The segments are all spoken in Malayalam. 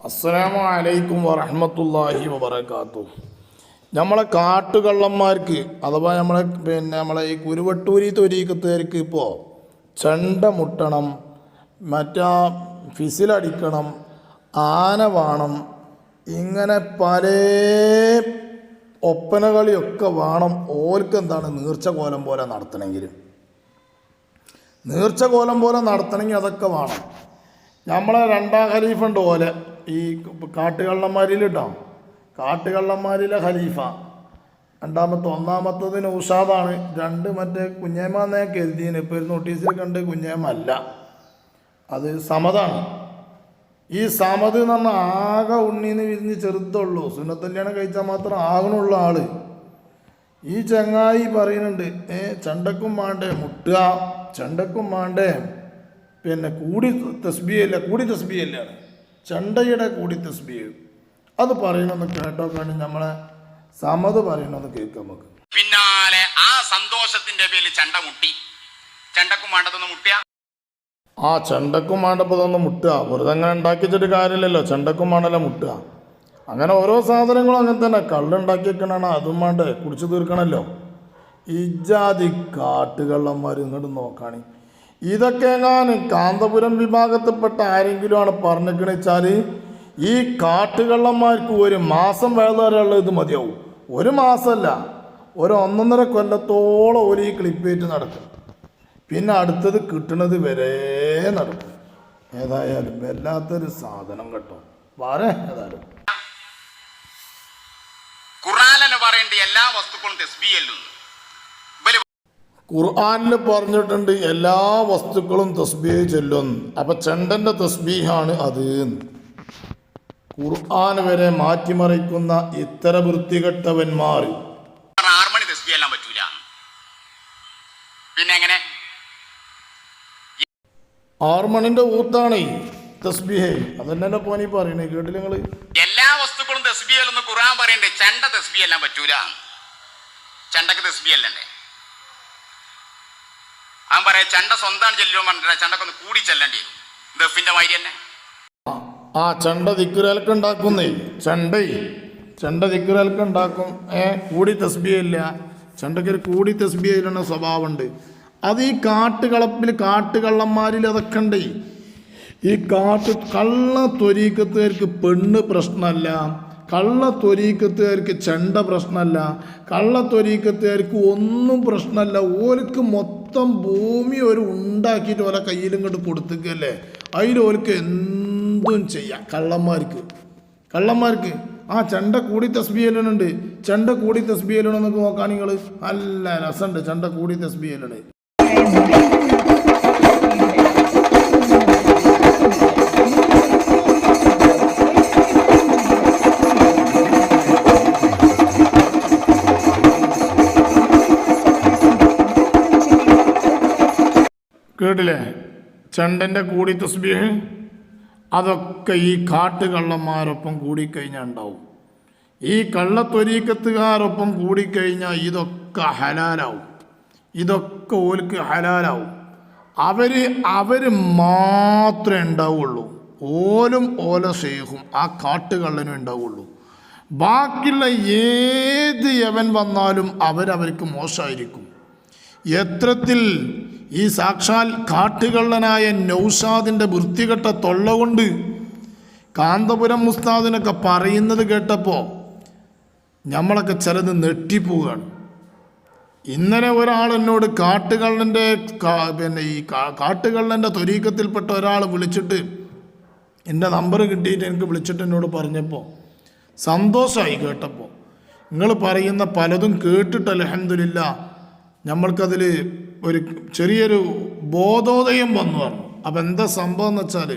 അസ്സലാമു അലൈക്കും വറഹ്മത്തുള്ളാഹി വബറകാത്തു നമ്മളെ കാട്ടുകള്ളന്മാർക്ക് അഥവാ നമ്മളെ പിന്നെ നമ്മളെ ഈ കുരുവട്ടൂരി തൊരീക്കത്തേർക്ക് ഇപ്പോൾ ചെണ്ട മുട്ടണം മറ്റാ ഫിസിലടിക്കണം ആന വേണം ഇങ്ങനെ പല ഒപ്പനകളിയൊക്കെ വേണം എന്താണ് നീർച്ച കോലം പോലെ നടത്തണമെങ്കിൽ. നീർച്ചകോലം പോലെ നടത്തണമെങ്കിൽ അതൊക്കെ വേണം. നമ്മളെ രണ്ടാം ഖലീഫുണ്ട് പോലെ ഈ കാട്ടുകള്ളന്മാരിൽ കേട്ടോ കാട്ടുകള്ളന്മാരിലെ ഖലീഫ. രണ്ടാമത്തെ ഒന്നാമത്തത് നൗഷാദാണ്. രണ്ട് മറ്റേ കുഞ്ഞേമ്മ എന്നേ കരുതിന് ഇപ്പോൾ ഒരു നോട്ടീസിൽ കണ്ട് കുഞ്ഞേമ്മ അല്ല. അത് സമതാണ് ഈ സമത് എന്ന് പറഞ്ഞാൽ ആകെ ഉണ്ണീന്ന് വിരിഞ്ഞ് ചെറുത്തുള്ളൂ സുന്നത്തല്യാണം കഴിച്ചാൽ മാത്രം ആകണുള്ള ആൾ. ഈ ചങ്ങായി പറയുന്നുണ്ട് ഏ ചണ്ടക്കും വേണ്ടേ മുട്ടുക. ചണ്ടക്കും വേണ്ടേ പിന്നെ കൂടി തസ്ബിയല്ല കൂടി തസ്ബിയല്ലാണ് ചണ്ടയുടെ കൂടി തസ്ബിയ അത് പറയണമെന്ന് കേട്ടോ കേട്ടോക്കാണ് നമ്മളെ സമത് പറയണമെന്ന് കേൾക്കാം നമുക്ക്. പിന്നാലെ ആ സന്തോഷത്തിന്റെ പേരിൽ ചണ്ട മുട്ടി. ചണ്ടക്കും വേണ്ടതൊന്ന് മുട്ടിയ? ആ ചെണ്ടക്കും വേണ്ടപ്പോൾ ഇതൊന്ന് മുട്ടുക. വെറുതെ അങ്ങനെ ഉണ്ടാക്കി വെച്ചിട്ട് കാര്യമില്ലല്ലോ. ചെണ്ടക്കും വേണ്ടല്ലോ മുട്ടുക. അങ്ങനെ ഓരോ സാധനങ്ങളും അങ്ങനെ തന്നെ. കള്ളുണ്ടാക്കി വെക്കണാണ് അതും വേണ്ടേ കുടിച്ചു തീർക്കണമല്ലോ ഇജാതി കാട്ടുകള്ളന്മാർ ഇങ്ങോട്ട് നോക്കാണ്. ഇതൊക്കെ എങ്ങാനും കാന്തപുരം വിഭാഗത്തിൽപ്പെട്ട ആരെങ്കിലും ആണ് പറഞ്ഞിരിക്കണ വെച്ചാൽ ഈ കാട്ടുകള്ളന്മാർക്ക് ഒരു മാസം വേദനയുള്ള ഇത് മതിയാവും. ഒരു മാസമല്ല. ഒരു ഒന്നൊന്നര കൊല്ലത്തോളം ഒരു ഈ ക്ലിപ്പേറ്റ് നടക്കും. പിന്നെ അടുത്തത് കിട്ടണത് വരെ നടക്കും. ഏതായാലും വല്ലാത്തൊരു സാധനം കേട്ടോ. വാറേ ഏതായാലും. ഖുറാനെന്ന് പറയേണ്ട എല്ലാ വസ്തുക്കളും തെസ്ബിയല്ലുന്നു ഖുർആാനിൽ പറഞ്ഞിട്ടുണ്ട് എല്ലാ വസ്തുക്കളും തസ്ബീഹ് ചൊല്ലും. അപ്പൊ ചെണ്ടന്റെ തസ്ബീഹാണ് അത്. ഖുർആൻ വരെ മാറ്റിമറിക്കുന്ന ഇത്തര വൃത്തികെട്ടവന്മാർ. ആറുമണിന്റെ ആറ് മണി തെസ്ബി എല്ലാം പറ്റൂല. പിന്നെ എങ്ങനെ? ആർമണിന്റെ ഊത്താണ് തസ്ബീഹേ. അതന്നെ പോനി പറയണേ കേട്ടില്ല നിങ്ങൾ? എല്ലാ വസ്തുക്കളും തെസ്ബിയല്ലെന്ന് ഖുർആൻ പറയണ്ടേ ചണ്ട തെസ്ബി എല്ലാം പറ്റൂല. ചണ്ടക്ക് തെസ്ബി അല്ലണ്ടേ അവൻ പറയാ ചണ്ട സ്വന്തമാണ് ചെല്ലുമ്പോൾ പറഞ്ഞിട്ട് ചണ്ടൊക്കെ ഒന്ന് കൂടി ചെല്ലേണ്ടി വരും. ദഫിന്റെ മാതിരി തന്നെ. ആ ചണ്ട ദിക്കുരൽക്ക് ഉണ്ടാക്കുന്നേ. ചണ്ട. ചണ്ട ദിക്കുരൽക്ക് ഉണ്ടാക്കും. ഏ കൂടി തസ്ബിയല്ല ചണ്ടക്കൊരു കൂടി തസ്ബിയയിലുള്ള സ്വഭാവമുണ്ട്. അത് ഈ കാട്ടുകളപ്പിൽ കാട്ടുകള്ളന്മാരിൽ അതൊക്കെ ഉണ്ടേ. ഈ കാട്ട് കള്ള ത്വരീക്കത്തുകാർക്ക് പെണ്ണ് പ്രശ്നമല്ല. കള്ള ത്വരീക്കത്തുകാർക്ക് ചണ്ട പ്രശ്നമല്ല. കള്ള ത്വരീക്കത്തുകാർക്ക് ഒന്നും പ്രശ്നമല്ല. ഓർക്ക് മൊത്തം ഭൂമി ഒരു ഉണ്ടാക്കിയിട്ട് ഓരോ കയ്യിലും ഇങ്ങോട്ട് അതിൽ ഓർക്ക് എന്തും ചെയ്യാം. കള്ളന്മാർക്ക്. കള്ളന്മാർക്ക്. ആ ചണ്ട കൂടി തസ്ബിയലുണ്ട് ചണ്ട കൂടി തസ്ബിയലുണ്ടെന്നൊക്കെ നോക്കാൻ നിങ്ങൾ നല്ല രസമുണ്ട് ചണ്ട കൂടി തസ്ബിയലുണ്ട് കേട്ടില്ലേ? ചെണ്ടന്റെ കൂടി തസ്ബീഹ്? അതൊക്കെ ഈ കാട്ടുകള്ളന്മാരൊപ്പം കൂടിക്കഴിഞ്ഞാൽ ഉണ്ടാവും. ഈ കള്ളത്തൊരീക്കത്തുകാരൊപ്പം കൂടിക്കഴിഞ്ഞാൽ ഇതൊക്കെ ഹലാലാവും. ഇതൊക്കെ ഓൽക്ക് ഹലാലാവും. അവർ അവർ മാത്രമേ ഉണ്ടാവുള്ളൂ. ഓലും ഓല ഷെയ്ഖും ആ കാട്ടുകള്ളനും ഉണ്ടാവുള്ളൂ. ബാക്കിയുള്ള ഏത് യവൻ വന്നാലും അവരവർക്ക് മോശമായിരിക്കും. എത്രത്തിൽ ഈ സാക്ഷാൽ കാട്ടുകള്ളനായ നൗഷാദിന്റെ വൃത്തികെട്ട തൊള്ള കൊണ്ട് കാന്തപുരം മുസ്താദിനൊക്കെ പറയുന്നത് കേട്ടപ്പോൾ നമ്മളൊക്കെ ചിലത് നെട്ടിപ്പോവുകയാണ് ഇന്നലെ ഒരാൾ എന്നോട് കാട്ടുകള്ളന്റെ പിന്നെ ഈ കാട്ടുകള്ളന്റെ തൊരീക്കത്തിൽപ്പെട്ട ഒരാൾ വിളിച്ചിട്ട് എന്റെ നമ്പർ കിട്ടിയിട്ട് എനിക്ക് വിളിച്ചിട്ട് എന്നോട് പറഞ്ഞപ്പോൾ സന്തോഷമായി കേട്ടപ്പോൾ നിങ്ങൾ പറയുന്ന പലതും കേട്ടിട്ട് അലഹമില്ല നമ്മൾക്കതിൽ ഒരു ചെറിയൊരു ബോധോദയം വന്നു പറഞ്ഞു. അപ്പം എന്താ സംഭവം എന്ന് വെച്ചാൽ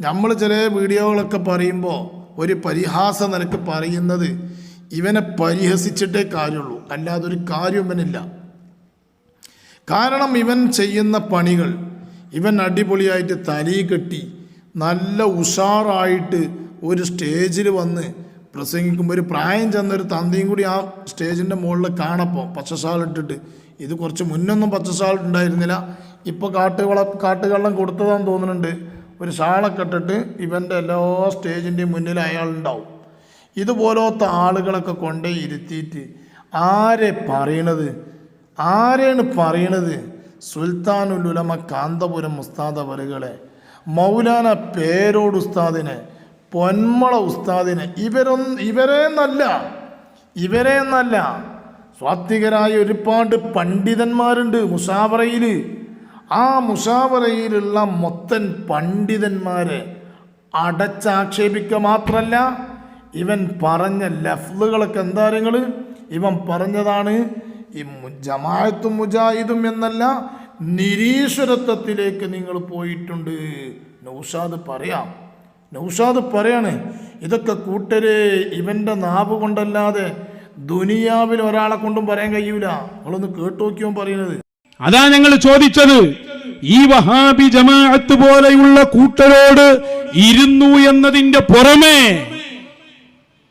നമ്മൾ ചില വീഡിയോകളൊക്കെ പറയുമ്പോൾ ഒരു പരിഹാസ നിനക്ക് പറയുന്നത് ഇവനെ പരിഹസിച്ചിട്ടേ കാര്യമുള്ളൂ. അല്ലാതെ ഒരു കാര്യം ഇവനില്ല. കാരണം ഇവൻ ചെയ്യുന്ന പണികൾ ഇവൻ അടിപൊളിയായിട്ട് തലി കെട്ടി നല്ല ഉഷാറായിട്ട് ഒരു സ്റ്റേജിൽ വന്ന് പ്രസംഗിക്കുമ്പോൾ ഒരു പ്രായം ചെന്നൊരു തന്തയും കൂടി ആ സ്റ്റേജിന്റെ മുകളിൽ കാണപ്പോൾ പച്ചസാലിട്ടിട്ട് ഇത് കുറച്ച് മുന്നൊന്നും പച്ചശാൽ ഉണ്ടായിരുന്നില്ല. ഇപ്പോൾ കാട്ടുകള കാട്ടുകള്ളം കൊടുത്തതാന്ന് തോന്നുന്നുണ്ട്. ഒരു ഷാളൊക്കെ ഇട്ടിട്ട് ഇവന്റെ എല്ലാ സ്റ്റേജിന്റെയും മുന്നിൽ അയാളുണ്ടാവും. ഇതുപോലത്തെ ആളുകളൊക്കെ കൊണ്ടേ ഇരുത്തിയിട്ട് ആരെ പറയണത്? ആരെയാണ് പറയണത്? സുൽത്താനുൽ ഉലമ കാന്തപുരം ഉസ്താദ് അവറുകളെ മൗലാന പേരോട് ഉസ്താദിനെ പൊന്മള ഉസ്താദിനെ. ഇവരൊന്ന് ഇവരെ എന്നല്ല. ഇവരെ എന്നല്ല. സ്വാത്വികരായ ഒരുപാട് പണ്ഡിതന്മാരുണ്ട് മുഷാവറയിൽ ആ മുഷാവറയിലുള്ള മൊത്തൻ പണ്ഡിതന്മാരെ അടച്ചാക്ഷേപിക്കുക മാത്രമല്ല ഇവൻ പറഞ്ഞ ലഫ്ലുകളൊക്കെ എന്താ നിങ്ങൾ ഇവൻ പറഞ്ഞതാണ് ഈ ജമായത്തും മുജാഹിദും എന്നല്ല നിരീശ്വരത്വത്തിലേക്ക് നിങ്ങൾ പോയിട്ടുണ്ട്. നൗഷാദ് പറയാം. നൗഷാദ് പറയാണ് ഇതൊക്കെ കൂട്ടരെ ഇവന്റെ നാവ് കൊണ്ടല്ലാതെ ദുനിയാവിൽ ഒരാളെ കൊണ്ടും പറയാൻ കഴിയൂല. നിങ്ങളൊന്ന് കേട്ടു നോക്കിയോ പറയുന്നത്. അതാ ഞങ്ങൾ ചോദിച്ചത്. ഈ വഹാബി ജമാഅത്ത് പോലെയുള്ള കൂട്ടരോട് ഇരുന്നു എന്നതിന്റെ പുറമേ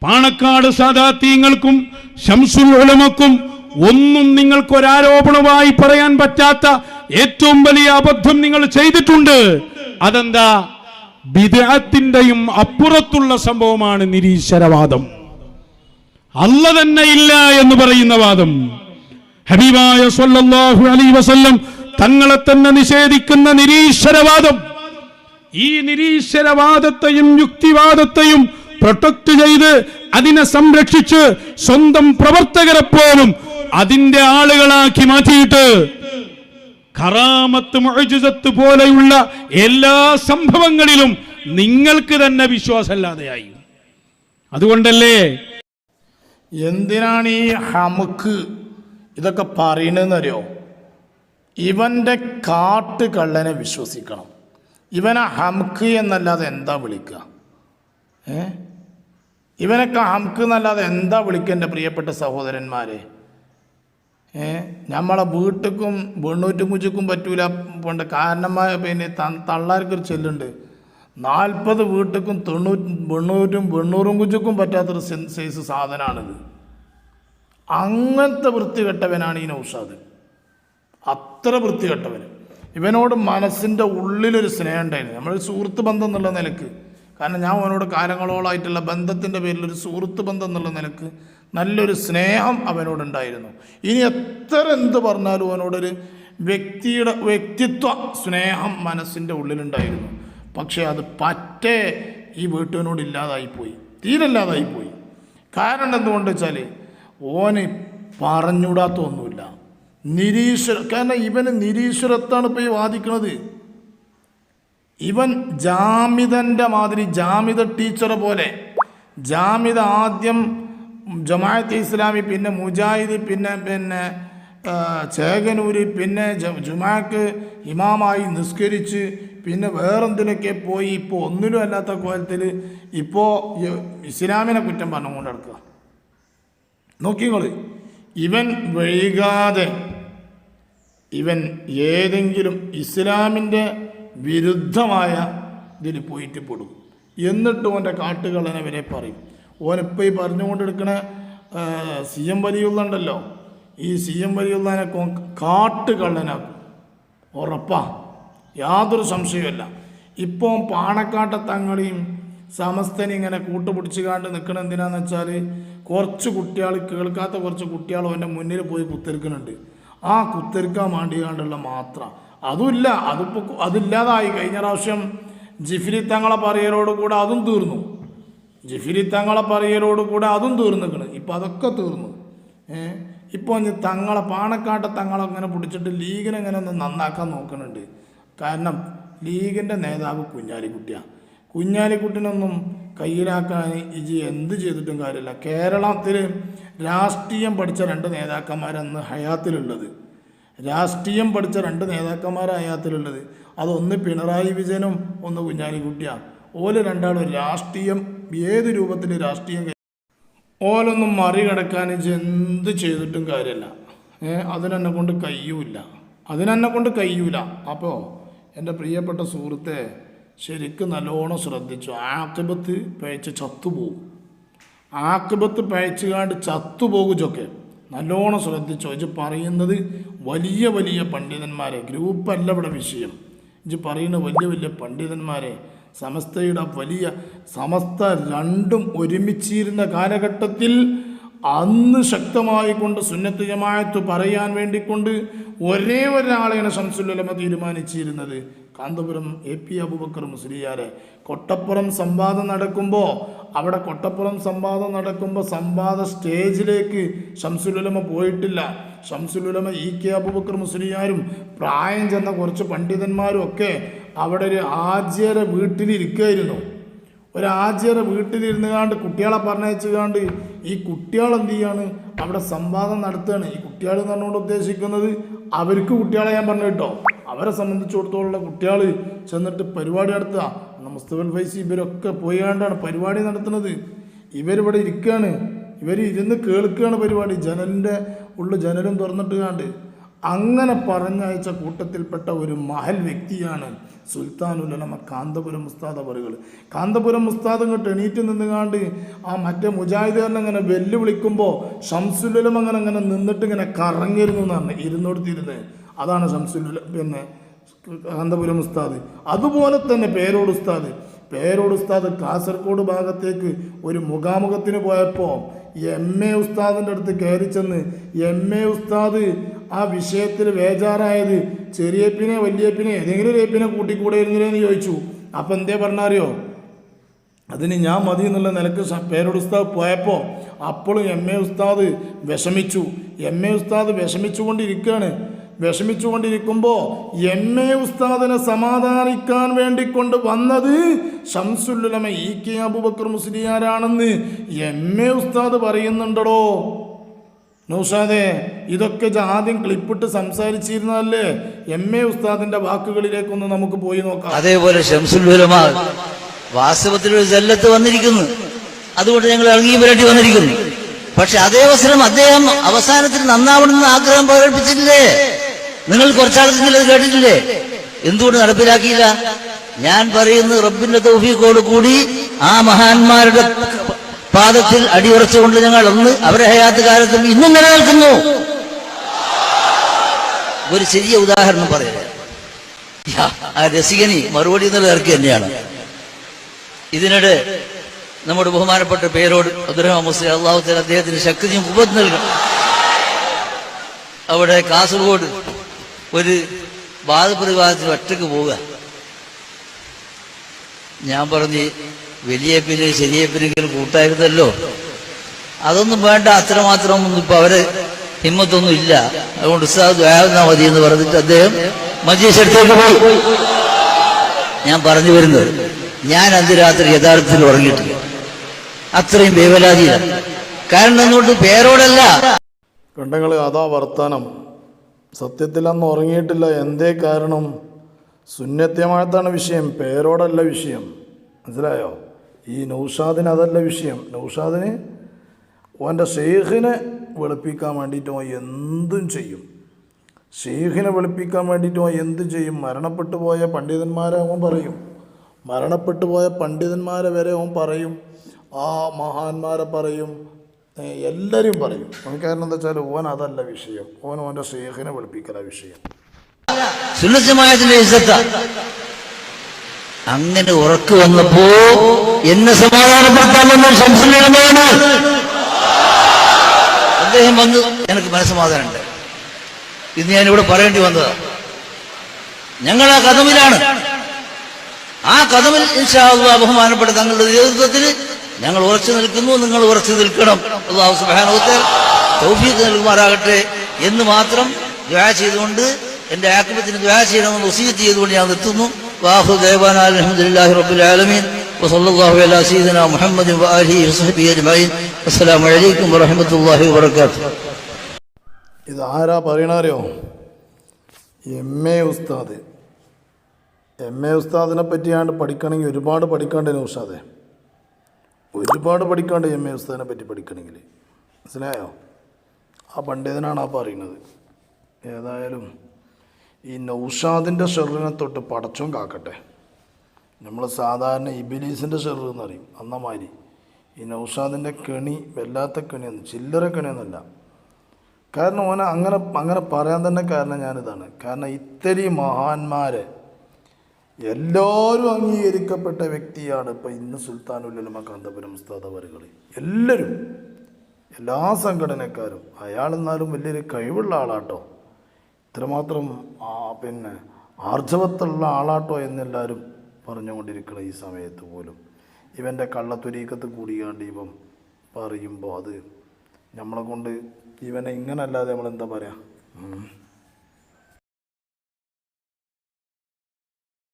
പാണക്കാട് സാദാത്യങ്ങൾക്കും ഷംസുൽ ഉലമക്കും ഒന്നും നിങ്ങൾക്ക് ഒരാരോപണമായി പറയാൻ പറ്റാത്ത ഏറ്റവും വലിയ അബദ്ധം നിങ്ങൾ ചെയ്തിട്ടുണ്ട്. അതെന്താ? ബിദഅത്തിന്റെയും അപ്പുറത്തുള്ള സംഭവമാണ് നിരീശ്വരവാദം. അല്ല തന്നെ ഇല്ല എന്ന് പറയുന്ന വാദം. ഹബീബായ സല്ലല്ലാഹു അലൈഹി വസല്ലം തങ്ങളെ തന്നെ നിഷേധിക്കുന്ന നിരീശ്വരവാദം. ഈ നിരീശ്വരവാദത്തെയും യുക്തിവാദത്തെയും പ്രൊട്ടക്ട് ചെയ്ത് അതിനെ സംരക്ഷിച്ച് സ്വന്തം പ്രവർത്തകരെ പോലും അതിന്റെ ആളുകളാക്കി മാറ്റിയിട്ട് കറാമത്ത് മുഅ്ജിസത്ത് പോലെയുള്ള എല്ലാ സംഭവങ്ങളിലും നിങ്ങൾക്ക് തന്നെ വിശ്വാസമല്ലാതെയായി. അതുകൊണ്ടല്ലേ? എന്തിനാണ് ഈ ഹമുക്ക് ഇതൊക്കെ പറയണെന്നറിയോ ഇവന്റെ കാട്ട് കള്ളനെ വിശ്വസിക്കണം. ഇവനെ ഹംക്ക് എന്നല്ലാതെ എന്താ വിളിക്കുക ഏ? ഇവനൊക്കെ ഹംക്ക് എന്നല്ലാതെ എന്താ വിളിക്കുക എന്റെ പ്രിയപ്പെട്ട സഹോദരന്മാരെ? നമ്മളെ വീട്ടിക്കും വെണ്ണൂറ്റും കുഞ്ചിക്കും പറ്റൂല. പണ്ട് കാരണമായ പിന്നെ തള്ളാർക്കൊരു ചെല്ലുണ്ട്. നാൽപ്പത് വീട്ടിക്കും തൊണ്ണൂറ്റി വെണ്ണൂറ്റും വെണ്ണൂറും കുഞ്ചിക്കും പറ്റാത്തൊരു സൈസ് സാധനമാണിത് അങ്ങനത്തെ വൃത്തികെട്ടവനാണ് ഈ നൗഷാദ്. അത്ര വൃത്തികെട്ടവൻ ഇവനോട് മനസ്സിന്റെ ഉള്ളിലൊരു സ്നേഹം ഉണ്ടായിരുന്നു നമ്മളൊരു സുഹൃത്ത് ബന്ധം എന്നുള്ള നിലയ്ക്ക്. കാരണം ഞാൻ അവനോട് കാലങ്ങളോളായിട്ടുള്ള ബന്ധത്തിന്റെ പേരിൽ ഒരു സുഹൃത്ത് ബന്ധം എന്നുള്ള നിലയ്ക്ക് നല്ലൊരു സ്നേഹം അവനോടുണ്ടായിരുന്നു. ഇനി എത്ര എന്ത് പറഞ്ഞാലും അവനോടൊരു വ്യക്തിയുടെ വ്യക്തിത്വ സ്നേഹം മനസ്സിന്റെ ഉള്ളിലുണ്ടായിരുന്നു. പക്ഷേ അത് പറ്റേ ഈ വീട്ടുവിനോട് ഇല്ലാതായിപ്പോയി. തീരല്ലാതായിപ്പോയി കാരണം എന്തുകൊണ്ട് വെച്ചാൽ ഓന് പറഞ്ഞൂടാത്ത ഒന്നുമില്ല നിരീശ്വര കാരണം ഇവന് നിരീശ്വരത്താണ് ഇപ്പോൾ ഈ വാദിക്കുന്നത് ഇവൻ ജാമിതന്റെ മാതിരി ജാമിത ടീച്ചറെ പോലെ ജാമിത ആദ്യം ജമാഅത്ത് ഇസ്ലാമി പിന്നെ മുജാഹിദ് പിന്നെ പിന്നെ ചേകനൂര് പിന്നെ ജുമാക്ക് ഇമാമായി നിസ്കരിച്ച് പിന്നെ വേറെന്തിലൊക്കെ പോയി ഇപ്പോൾ ഒന്നിലും അല്ലാത്ത കോലത്തിൽ ഇപ്പോൾ ഇസ്ലാമിനെ കുറ്റം പറഞ്ഞുകൊണ്ട് നടക്കുക നോക്കിങ്ങൾ ഇവൻ വൈകാതെ ഇവൻ ഏതെങ്കിലും ഇസ്ലാമിന്റെ വിരുദ്ധമായ ഇതിൽ പോയിട്ട് പെടും. എന്നിട്ട് ഓന്റെ കാട്ടുകളനെ പറയും. ഓനിപ്പോൾ ഈ പറഞ്ഞുകൊണ്ടെടുക്കണ സി എം വലിയുള്ളണ്ടല്ലോ. ഈ സി എം വലിയുള്ളതിനെ കാട്ടുകള്ളനാക്കും. ഉറപ്പാ. യാതൊരു സംശയമല്ല ഇപ്പോൾ പാണക്കാട്ടെ തങ്ങളെയും സമസ്തനെ ഇങ്ങനെ കൂട്ടുപിടിച്ച് കാണ്ട് നിൽക്കണ എന്തിനാന്ന് വെച്ചാൽ കുറച്ച് കുട്ടികൾ കേൾക്കാത്ത കുറച്ച് കുട്ടികൾ അവന്റെ മുന്നിൽ പോയി കുത്തിരിക്കുന്നുണ്ട് ആ കുത്തിരിക്കാൻ വേണ്ടിയാണ്ടുള്ള മാത്രം. അതുമില്ല. അതിപ്പോൾ അതില്ലാതായി. കഴിഞ്ഞ പ്രാവശ്യം ജിഫിലി തങ്ങളെ പറയലോട് കൂടെ അതും തീർന്നു. ജിഫിരി തങ്ങളെ പറയലോട് കൂടെ അതും തീർന്നിക്കണ് ഇപ്പം അതൊക്കെ തീർന്നു. ഏഹ് ഇപ്പോൾ തങ്ങളെ പാണക്കാട്ടെ തങ്ങളെ അങ്ങനെ പിടിച്ചിട്ട് ലീഗിനെങ്ങനെ ഒന്ന് നന്നാക്കാൻ നോക്കുന്നുണ്ട് കാരണം ലീഗിന്റെ നേതാവ് കുഞ്ഞാലിക്കുട്ടിയാണ് കുഞ്ഞാലിക്കുട്ടിനൊന്നും കയ്യിലാക്കാൻ ഇജി എന്ത് ചെയ്തിട്ടും കാര്യമില്ല. കേരളത്തിൽ രാഷ്ട്രീയം പഠിച്ച രണ്ട് നേതാക്കന്മാരന്ന് ഹയാത്തിലുള്ളത്. രാഷ്ട്രീയം പഠിച്ച രണ്ട് നേതാക്കന്മാരെ ഹയാത്തിലുള്ളത്. അതൊന്ന് പിണറായി വിജയനും ഒന്ന് കുഞ്ഞാലിക്കുട്ടിയാണ് ഓൽ രണ്ടാളും രാഷ്ട്രീയം ഏത് രൂപത്തിൽ രാഷ്ട്രീയം ഓലൊന്നും മറികടക്കാൻ എന്ത് ചെയ്തിട്ടും കാര്യമല്ല അതിനെന്നെ കൊണ്ട് കഴിയൂല അതിനെന്നെ കൊണ്ട് കഴിയൂല അപ്പോൾ എന്റെ പ്രിയപ്പെട്ട സുഹൃത്തെ ശരിക്കും നല്ലോണം ശ്രദ്ധിച്ചു. ആക്കിബത്ത് പഴച്ച് ചത്തുപോകും. ആക്കിബത്ത് പഴച്ചുകാണ്ട് ചത്തുപോകുച്ചൊക്കെ നല്ലോണം ശ്രദ്ധിച്ചോ. ഇത് പറയുന്നത് വലിയ വലിയ പണ്ഡിതന്മാരെ. ഗ്രൂപ്പല്ല ഇവിടെ വിഷയം. ഇത് പറയുന്ന വലിയ വലിയ പണ്ഡിതന്മാരെ സമസ്തയുടെ വലിയ സമസ്ത രണ്ടും ഒരുമിച്ചിരുന്ന കാലഘട്ടത്തിൽ അന്ന് ശക്തമായി കൊണ്ട് സുന്നത്ത് ജമായത്ത് പറയാൻ വേണ്ടിക്കൊണ്ട് ഒരേ ഒരാളെയാണ് ശംസുല്ലമ തീരുമാനിച്ചിരുന്നത്. കാന്തപുരം എ പി അബുബക്കർ മുസ്ലിയാരെ. കൊട്ടപ്പുറം സംവാദം നടക്കുമ്പോൾ അവിടെ കൊട്ടപ്പുറം സംവാദം നടക്കുമ്പോൾ സംവാദ സ്റ്റേജിലേക്ക് ഷംസുലുലമ പോയിട്ടില്ല. ഷംസുലുലമ ഇ കെ അബുബക്കർ മുസ്ലിയാരും പ്രായം ചെന്ന കുറച്ച് പണ്ഡിതന്മാരും ഒക്കെ അവിടെ ഒരു ആജ്യരെ വീട്ടിലിരിക്കുമായിരുന്നു ഒരു ആചാര വീട്ടിലിരുന്ന് കാണ്ട് കുട്ടികളെ പറഞ്ഞയച്ചു കാണ്ട് ഈ കുട്ടികൾ എന്ത് ചെയ്യാണ്? അവിടെ സംവാദം നടത്തുകയാണ്. ഈ കുട്ടികൾ എന്ന് പറഞ്ഞുകൊണ്ട് ഉദ്ദേശിക്കുന്നത് അവർക്ക് കുട്ടികളെ ഞാൻ പറഞ്ഞു കേട്ടോ. അവരെ സംബന്ധിച്ചിടത്തോളം കുട്ടികൾ ചെന്നിട്ട് പരിപാടി നടത്തുക. മുസ്തഫൽ ഫൈസി ഇവരൊക്കെ പോയാണ്ടാണ് പരിപാടി നടത്തുന്നത്. ഇവരിവിടെ ഇരിക്കുകയാണ് ഇവർ ഇരുന്ന് കേൾക്കുകയാണ് പരിപാടി. ജനലിന്റെ ഉള്ളു ജനലും തുറന്നിട്ട് കാണ്ട് അങ്ങനെ പറഞ്ഞയച്ച കൂട്ടത്തിൽപ്പെട്ട ഒരു മഹൽ വ്യക്തിയാണ് സുൽത്താനുലമ കാന്തപുരം മുസ്താദ് അവറുകൾ. കാന്തപുരം മുസ്താദ് ഇങ്ങോട്ട് എണീറ്റ് നിന്നുകാണ്ട് ആ മറ്റേ മുജാഹിദുകാരനെ അങ്ങനെ വെല്ലുവിളിക്കുമ്പോൾ ഷംസുലുലം അങ്ങനെ അങ്ങനെ നിന്നിട്ട് ഇങ്ങനെ കറങ്ങിയിരുന്നു എന്നാണ് ഇരുന്നോടുത്തിരുന്ന്. അതാണ് ഷംസുലുല പിന്നെ കാന്തപുരം ഉസ്താദ്. അതുപോലെ തന്നെ പേരോട് ഉസ്താദ്. പേരോട് ഉസ്താദ് കാസർഗോഡ് ഭാഗത്തേക്ക് ഒരു മുഖാമുഖത്തിന് പോയപ്പോൾ എം എ ഉസ്താദിന്റെ അടുത്ത് കയറി ചെന്ന് എം എ ഉസ്താദ് ആ വിഷയത്തിൽ ബേജാറായത് ചെറിയപ്പിനെ വലിയപ്പിനെ ഏതെങ്കിലും ഒരു ഏപ്പിനെ കൂട്ടിക്കൂടെ ഇരുന്നില്ലെന്ന് ചോദിച്ചു. അപ്പം എന്തേ പറഞ്ഞറിയോ? അതിന് ഞാൻ മതി എന്നുള്ള നിലയ്ക്ക് പേരോട് ഉസ്താദ് പോയപ്പോൾ അപ്പോഴും എം എ ഉസ്താദ് വിഷമിച്ചു. എം എ ഉസ്താദ് വിഷമിച്ചുകൊണ്ടിരിക്കുകയാണ് വിഷമിച്ചുകൊണ്ടിരിക്കുമ്പോൾ എം എ ഉസ്താദിനെ സമാധാനിക്കാൻ വേണ്ടിക്കൊണ്ട് വന്നത് ഷംസുല്ലുലമ ഇ കെ അബുബക്കർ മുസ്ലിയാരാണെന്ന് എം എ ഉസ്താദ് പറയുന്നുണ്ടടോ? നൗഷാദെ ഇതൊക്കെ ആദ്യം ക്ലിപ്പിട്ട് സംസാരിച്ചിരുന്നതല്ലേ? എം എ ഉസ്താദിന്റെ വാക്കുകളിലേക്കൊന്ന് നമുക്ക് പോയി നോക്കാം. അതേപോലെ വാസ്തവത്തിൽ ഒരു ജല്ലത്ത് വന്നിരിക്കുന്നു. അതുകൊണ്ട് ഞങ്ങൾ ഇറങ്ങി വന്നിരിക്കുന്നു. പക്ഷെ അതേ അവസരം അദ്ദേഹം അവസാനത്തിൽ നന്നാവണമെന്ന് ആഗ്രഹം പ്രകടിപ്പിച്ചിട്ടില്ലേ? നിങ്ങൾ കുറച്ചാളത്തിൽ അത് കേട്ടിട്ടില്ലേ? എന്തുകൊണ്ട് നടപ്പിലാക്കിയില്ല? ഞാൻ പറയുന്നത് റബ്ബിന്റെ തൗഫീഖോട് കൂടി ആ മഹാന്മാരുടെ പാദത്തിൽ അടിയുറച്ചുകൊണ്ട് ഞങ്ങൾ അന്ന് അവരെ ഹയാത്ത് കാലത്തും ഇന്നും നിലനിൽക്കുന്നു. ഒരു ചെറിയ ഉദാഹരണം പറയാം. ആ രസികനി മറുപടി എന്നുള്ള ഇറക്കി തന്നെയാണ്. ഇതിനിടെ നമ്മുടെ ബഹുമാനപ്പെട്ട പേരോട് അബ്ദുറഹ്മാൻ മുസ്ലിം അള്ളാഹുത്തല അദ്ദേഹത്തിന് ശക്തിയും ഉപത് നൽകണം. അവിടെ കാസർഗോഡ് ഒരു വാദപ്രതിവാദത്തിൽ ഒറ്റയ്ക്ക് പോവുക. ഞാൻ പറഞ്ഞ് വലിയപ്പിന് ശരിയപ്പിനെങ്കിലും കൂട്ടായിരുന്നല്ലോ. അതൊന്നും വേണ്ട അത്രമാത്രം ഒന്നും ഇപ്പൊ അവർ ഹിമ്മത്തൊന്നും ഇല്ല. അതുകൊണ്ട് ഉസ്താദ് മതി എന്ന് പറഞ്ഞിട്ട് അദ്ദേഹം മജീഷ് അടുത്തേക്ക് പോയി. ഞാൻ പറഞ്ഞു വരുന്നത് ഞാൻ അന്ന് രാത്രി യഥാർത്ഥത്തിൽ ഉറങ്ങിയിട്ടില്ല. അത്രയും വേവലാതിയില്ല കാരണം അങ്ങോട്ട് പേരോടല്ല. കണ്ടങ്ങൾ അതാ വർത്താനം. സത്യത്തിൽ അന്ന് ഉറങ്ങിയിട്ടില്ല എന്തേ കാരണം? സുന്നത്യമായത്താണ് വിഷയം പേരോടല്ല വിഷയം. മനസ്സിലായോ? ഈ നൗഷാദിന് അതല്ല വിഷയം. നൗഷാദിന് ഓന്റെ ഷെയ്ഖിനെ വെളുപ്പിക്കാൻ വേണ്ടിയിട്ട് ഓൻ എന്തും ചെയ്യും. ഷെയ്ഖിനെ വെളുപ്പിക്കാൻ വേണ്ടിയിട്ട് ഓൻ എന്ത് ചെയ്യും? മരണപ്പെട്ടു പോയ പണ്ഡിതന്മാരെ ഓൻ പറയും. മരണപ്പെട്ടു പോയ പണ്ഡിതന്മാരെ വരെ അവൻ പറയും. ആ മഹാന്മാരെ പറയും. എല്ലാവരും പറയും. അവൻ കാരണം എന്താ വെച്ചാൽ ഓൻ അതല്ല വിഷയം. ഓൻ ഓന്റെ ഷെയ്ഖിനെ വെളുപ്പിക്കല വിഷയം. അങ്ങനെ ഉറക്കു വന്നപ്പോ എന്നെ സമാധാനപ്പെടുത്താമെന്ന് സംശയമാണ് അദ്ദേഹം വന്ന് എനിക്ക് മനസ്സമാധാനമുണ്ട്. ഇന്ന് ഞാനിവിടെ പറയേണ്ടി വന്നതാ. ഞങ്ങൾ ആ കഥമിലാണ്. ആ കഥമിൽ ഇൻഷാ അള്ളാഹ് ബഹുമാനപ്പെട്ട തങ്ങളുടെ നേതൃത്വത്തിൽ ഞങ്ങൾ ഉറച്ചു നിൽക്കുന്നു നിങ്ങൾ ഉറച്ചു നിൽക്കണം. അള്ളാഹു സുബാനോത്ത് തൗഫീഖ് നൽകുമാറാകട്ടെ എന്ന് മാത്രം ദ്വാ ചെയ്തുകൊണ്ട് എന്റെ ആക്രമത്തിന് ദ്വാ ചെയ്യണമെന്ന് വസീത്ത് ചെയ്തുകൊണ്ട് ഞാൻ നിർത്തുന്നു. വാഹു رب العالمين وصلى ആലമീൻ വസല്ലല്ലാഹു അലാ സയ്യിദിനാ واله വആലിഹി اجمعين السلام അസ്സലാമു അലൈക്കും വറഹ്മത്തുള്ളാഹി وبركاته. ഇത് ആരാ പറയണറിയോ എം എ ഉസ്താദ്. എം എ ഉസ്താദിനെ പറ്റിയാണ്ട് പഠിക്കണമെങ്കിൽ ഒരുപാട് പഠിക്കാണ്ട് ഉസ്താദെ. ഒരുപാട് പഠിക്കാണ്ട് എം എ ഉസ്താദിനെ പറ്റി പഠിക്കണമെങ്കിൽ. മനസ്സിലായോ? ആ പണ്ഡിതനാണ് ആ പറയുന്നത്. ഏതായാലും ഈ നൗഷാദിന്റെ ഷെറിനെ തൊട്ട് പടച്ചും കാക്കട്ടെ. നമ്മൾ സാധാരണ ഇബിലീസിന്റെ ഷെറ് എന്ന് പറയും അന്നമാതിരി. ഈ നൗഷാദിന്റെ കെണി വല്ലാത്ത കെണിയൊന്നും ചില്ലറ കെണിയൊന്നുമല്ല. കാരണം ഓന അങ്ങനെ അങ്ങനെ പറയാൻ തന്നെ കാരണം ഞാനിതാണ്. കാരണം ഇത്തരി മഹാന്മാരെ എല്ലാവരും അംഗീകരിക്കപ്പെട്ട വ്യക്തിയാണ് ഇപ്പം ഇന്ന് സുൽത്താനുല്ലമ കാന്തപുരം ഉസ്താദവറുകൾ എല്ലാവരും എല്ലാ സംഘടനക്കാരും അയാളെന്നാലും വലിയൊരു കഴിവുള്ള ആളാട്ടോ. ഇത്രമാത്രം പിന്നെ ആർജവത്തുള്ള ആളാട്ടോ എന്നെല്ലാവരും പറഞ്ഞുകൊണ്ടിരിക്കണം ഈ സമയത്ത് പോലും. ഇവന്റെ കള്ളത്തുരീക്കത്ത് കൂടിയാണ്ട് ഇവൻ പറയുമ്പോൾ അത് നമ്മളെ കൊണ്ട് ഇവനെ ഇങ്ങനല്ലാതെ നമ്മളെന്താ പറയുക